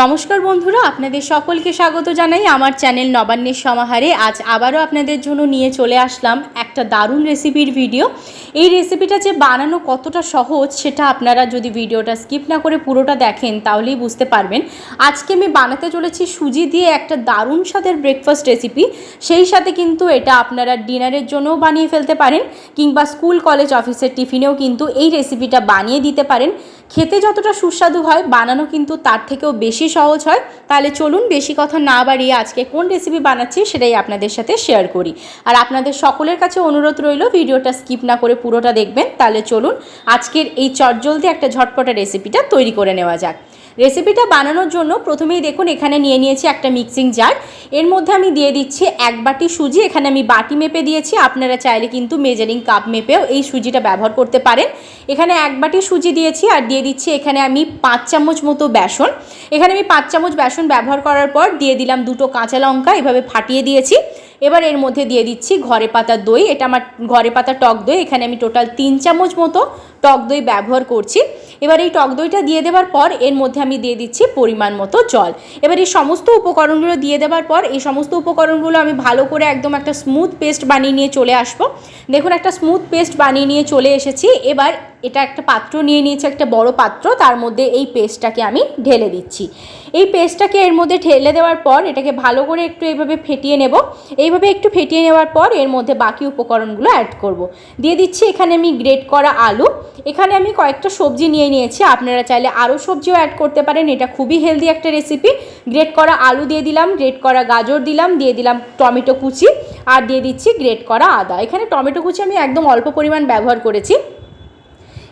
নমস্কার বন্ধুরা, আপনাদের সকলকে স্বাগত জানাই আমার চ্যানেল নবান্নের সমাহারে। আজ আবারও আপনাদের জন্য নিয়ে চলে আসলাম একটা দারুণ রেসিপির ভিডিও। এই রেসিপিটা যে বানানো কতটা সহজ সেটা আপনারা যদি ভিডিওটা স্কিপ না করে পুরোটা দেখেন, তাহলেই বুঝতে পারবেন। আজকে আমি বানাতে চলেছি সুজি দিয়ে একটা দারুণ স্বাদের ব্রেকফাস্ট রেসিপি সেই সাথে কিন্তু এটা আপনারা ডিনারের জন্যও বানিয়ে ফেলতে পারেন, কিংবা স্কুল, কলেজ, অফিসের টিফিনেও কিন্তু এই রেসিপিটা বানিয়ে দিতে পারেন। খেতে যতটা সুস্বাদু হয়, বানানো কিন্তু তার থেকেও বেশি সহজ হয়, তাহলে চলুন বেশি কথা না বাড়িয়ে আজকে কোন রেসিপি বানাচ্ছি সেটাই আপনাদের সাথে শেয়ার করি। আর আপনাদের সকলের কাছে অনুরোধ রইল ভিডিওটা স্কিপ না করে পুরোটা দেখবেন, তাহলে চলুন আজকের এই চটজলদি একটা ঝটপটা রেসিপিটা তৈরি করে নেওয়া যাক। রেসিপিটা বানানোর জন্য প্রথমেই দেখুন, এখানে নিয়ে নিয়েছি একটা মিক্সিং জার এর মধ্যে আমি দিয়ে দিচ্ছি এক বাটি সুজি, এখানে আমি বাটি মেপে দিয়েছি। আপনারা চাইলে কিন্তু মেজারিং কাপ মেপেও এই সুজিটা ব্যবহার করতে পারেন। এখানে এক বাটি সুজি দিয়েছি আর দিয়ে দিচ্ছি এখানে আমি পাঁচ চামচ মতো বেসন। এখানে আমি পাঁচ চামচ বেসন ব্যবহার করার পর দিয়ে দিলাম দুটো কাঁচা লঙ্কা, এভাবে ফাটিয়ে দিয়েছি। এবার এর মধ্যে দিয়ে দিচ্ছি ঘরে পাতা দই। এটা আমার ঘরে পাতা টক দই। এখানে আমি টোটাল তিন চামচ মতো টক দই ব্যবহার করছি। এবার এই টক দইটা দিয়ে দেওয়ার পর এর মধ্যে আমি দিয়ে দিচ্ছি পরিমাণ মতো জল। এবার এই সমস্ত উপকরণগুলো দিয়ে দেওয়ার পর এই সমস্ত উপকরণগুলো আমি ভালো করে একদম একটা স্মুথ পেস্ট বানিয়ে নিয়ে চলে আসব। দেখুন, একটা স্মুথ পেস্ট বানিয়ে নিয়ে চলে এসেছি। এবার এটা একটা পাত্র নিয়ে নিয়েছি, একটা বড় পাত্র, তার মধ্যে এই পেস্টটাকে আমি ঢেলে দিচ্ছি। এই পেস্টটাকে এর মধ্যে ঢেলে দেওয়ার পর এটাকে ভালো করে একটু এইভাবে ফেটিয়ে নেব। এইভাবে একটু ফেটিয়ে নেওয়ার পর এর মধ্যে বাকি উপকরণগুলো অ্যাড করব। দিয়ে দিচ্ছি এখানে আমি গ্রেট করা আলু। এখানে আমি কয়েকটা সবজি নিয়ে নিয়েছি, আপনারা চাইলে আরও সবজিও অ্যাড করতে পারেন, এটা খুবই হেলদি একটা রেসিপি গ্রেট করা আলু দিয়ে দিলাম গ্রেট করা গাজর দিলাম, দিয়ে দিলাম টমেটো কুচি, আর দিয়ে দিচ্ছি গ্রেট করা আদা। এখানে টমেটো কুচি আমি একদম অল্প পরিমাণ ব্যবহার করেছি।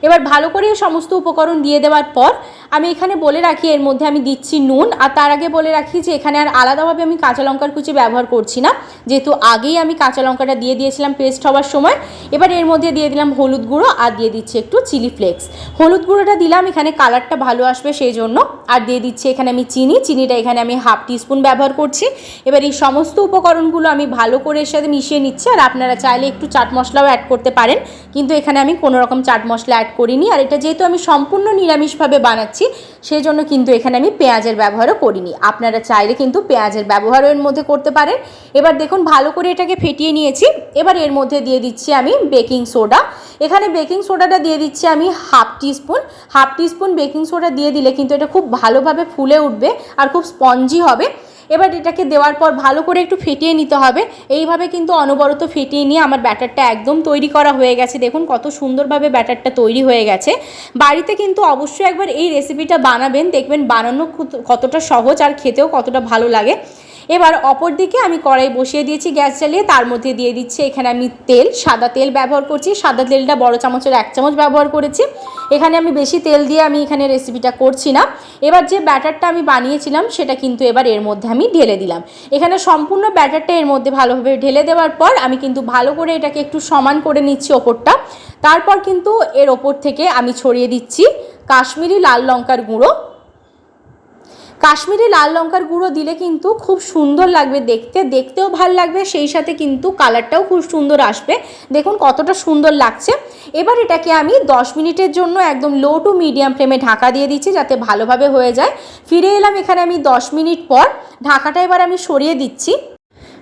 এবার ভালো করে সমস্ত উপকরণ দিয়ে দেওয়ার পর আমি এখানে বলে রাখি, এর মধ্যে আমি দিচ্ছি নুন আর তার আগে বলে রাখি যে এখানে আর আলাদাভাবে আমি কাঁচা লঙ্কার কুচি ব্যবহার করছি না। যেহেতু আগেই আমি কাঁচা লঙ্কাটা দিয়ে দিয়েছিলাম পেস্ট হওয়ার সময়, এবার এর মধ্যে দিয়ে দিলাম হলুদ গুঁড়ো আর দিয়ে দিচ্ছি একটু চিলি ফ্লেক্স হলুদ গুঁড়োটা দিলাম, এখানে কালারটা ভালো আসবে সেই জন্য। আর দিয়ে দিচ্ছি এখানে আমি চিনি, চিনিটা এখানে আমি হাফ টিস্পুন ব্যবহার করছি। এবার এই সমস্ত উপকরণগুলো আমি ভালো করে এর সাথে মিশিয়ে নিচ্ছি, আর আপনারা চাইলে একটু চাট মশলাও অ্যাড করতে পারেন। কিন্তু এখানে আমি কোনো রকম চাট মশলা অ্যাড করিনি। আর এটা যেহেতু আমি সম্পূর্ণ নিরামিষভাবে বানাচ্ছি সেই জন্য কিন্তু এখানে আমি পেঁয়াজের ব্যবহারও করিনি। আপনারা চাইলে কিন্তু পেঁয়াজের ব্যবহারও এর মধ্যে করতে পারেন। এবার দেখুন, ভালো করে এটাকে ফেটিয়ে নিয়েছি। এবার এর মধ্যে দিয়ে দিচ্ছি আমি বেকিং সোডা। এখানে বেকিং সোডাটা দিয়ে দিচ্ছি আমি half teaspoon. Half teaspoon baking soda দিয়ে দিলে কিন্তু এটা খুব ভালোভাবে ফুলে উঠবে আর খুব স্পঞ্জি হবে। এবার এটাকে দেওয়ার পর ভালো করে একটু ফেটিয়ে নিতে হবে। এইভাবে কিন্তু অনবরত ফেটিয়ে নিয়ে আমার ব্যাটারটা একদম তৈরি করা হয়ে গেছে। দেখুন কত সুন্দরভাবে ব্যাটারটা তৈরি হয়ে গেছে। বাড়িতে কিন্তু অবশ্যই একবার এই রেসিপিটা বানাবেন। দেখবেন বানানো কত- কতটা সহজ আর খেতেও কতটা ভালো লাগে। এবার অপর দিকে আমি কড়াই বসিয়ে দিয়েছি গ্যাস জ্বালিয়ে, তার মধ্যে দিয়ে দিচ্ছি এখানে আমি তেল, সাদা তেল ব্যবহার করছি। সাদা তেলটা বড় চামচের এক চামচ ব্যবহার করেছি। এখানে আমি বেশি তেল দিয়ে আমি এখানে রেসিপিটা করছি না। এবার যে ব্যাটারটা আমি বানিয়েছিলাম, সেটা কিন্তু এবার এর মধ্যে আমি ঢেলে দিলাম। এখানে সম্পূর্ণ ব্যাটারটা এর মধ্যে ভালোভাবে ঢেলে দেওয়ার পর আমি কিন্তু ভালো করে এটাকে একটু সমান করে নিচ্ছি ওপরটা। তারপর কিন্তু এর ওপর থেকে আমি ছড়িয়ে দিচ্ছি কাশ্মীরি লাল লঙ্কার গুঁড়ো। কাশ্মীরি লাল লঙ্কার গুঁড়ো দিলে কিন্তু খুব সুন্দর লাগবে দেখতে, দেখতেও ভালো লাগবে, সেই সাথে কিন্তু কালারটাও খুব সুন্দর আসবে। দেখুন কতটা সুন্দর লাগছে। এবার এটাকে আমি 10 মিনিটের জন্য একদম লো টু মিডিয়াম ফ্লেমে ঢাকা দিয়ে দিচ্ছি যাতে ভালোভাবে হয়ে যায়। ফিরে এলাম এখানে আমি 10 মিনিট পর। ঢাকাটা এবার আমি সরিয়ে দিচ্ছি।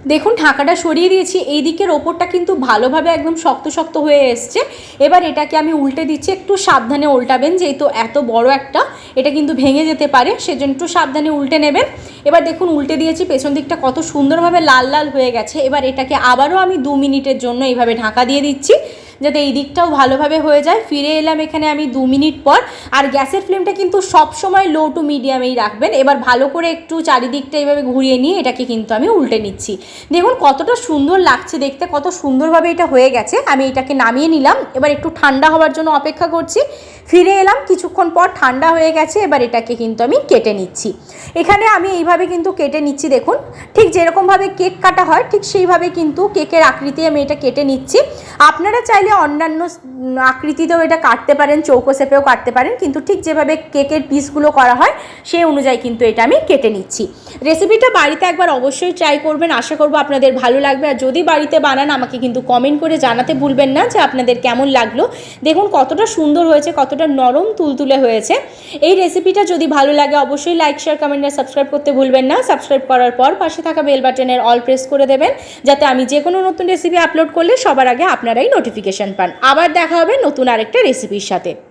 দেখুন, ঢাকাটা সরিয়ে দিয়েছি। এই দিকের ওপরটা কিন্তু ভালোভাবে একদম শক্ত শক্ত হয়ে এসছে। এবার এটাকে আমি উল্টে দিচ্ছি, একটু সাবধানে উল্টাবেন, যেহেতু এত বড় একটা, এটা কিন্তু ভেঙে যেতে পারে, সেজন্য একটু সাবধানে উল্টে নেবেন। এবার দেখুন, উল্টে দিয়েছি, পেছন দিকটা কত সুন্দরভাবে লাল লাল হয়ে গেছে। এবার এটাকে আবারও আমি দু মিনিটের জন্য এইভাবে ঢাকা দিয়ে দিচ্ছি। যাতে এই দিকটাও ভালোভাবে হয়ে যায়। ফিরে এলাম এখানে আমি দু মিনিট পর। আর গ্যাসের ফ্লেমটা কিন্তু সব সময় লো টু মিডিয়ামেই রাখবেন। এবার ভালো করে একটু চারিদিকটা এইভাবে ঘুরিয়ে নিয়ে এটাকে কিন্তু আমি উল্টে নিচ্ছি। দেখুন কতটা সুন্দর লাগছে দেখতে, কত সুন্দরভাবে এটা হয়ে গেছে। আমি এটাকে নামিয়ে নিলাম। এবার একটু ঠান্ডা হওয়ার জন্য অপেক্ষা করছি। ফিরে এলাম, কিছুক্ষণ পর ঠান্ডা হয়ে গেছে। এবার এটাকে কিন্তু আমি কেটে নিচ্ছি। এখানে আমি এইভাবে কিন্তু কেটে নিচ্ছি, দেখুন। ঠিক যেরকমভাবে কেক কাটা হয়, ঠিক সেইভাবে কিন্তু কেকের আকৃতি আমি এটা কেটে নিচ্ছি। আপনারা চাইলে চাইলে অন্যান্য আকৃতিতেও এটা কাটতে পারেন চৌকো শেপেও কাটতে পারেন, কিন্তু ঠিক যেভাবে কেকের পিসগুলো করা হয়, সেই অনুযায়ী কিন্তু এটা আমি কেটে নিচ্ছি। রেসিপিটা বাড়িতে একবার অবশ্যই ট্রাই করবেন, আশা করব আপনাদের ভালো লাগবে। আর যদি বাড়িতে বানান, আমাকে কিন্তু কমেন্ট করে জানাতে ভুলবেন না যে আপনাদের কেমন লাগল। দেখুন কতটা সুন্দর হয়েছে, কতটা নরম তুলতুলে হয়েছে। এই রেসিপিটা যদি ভালো লাগে, অবশ্যই লাইক শেয়ার কমেন্ট আর সাবস্ক্রাইব করতে ভুলবেন না। সাবস্ক্রাইব করার পর পাশে থাকা বেল বাটনের অল প্রেস করে দেবেন, যাতে আমি যে কোনো নতুন রেসিপি আপলোড করলে সবার আগে আপনারাই নোটিফিকেশান পান। আবার দেখা হবে নতুন আরেকটা রেসিপির সাথে।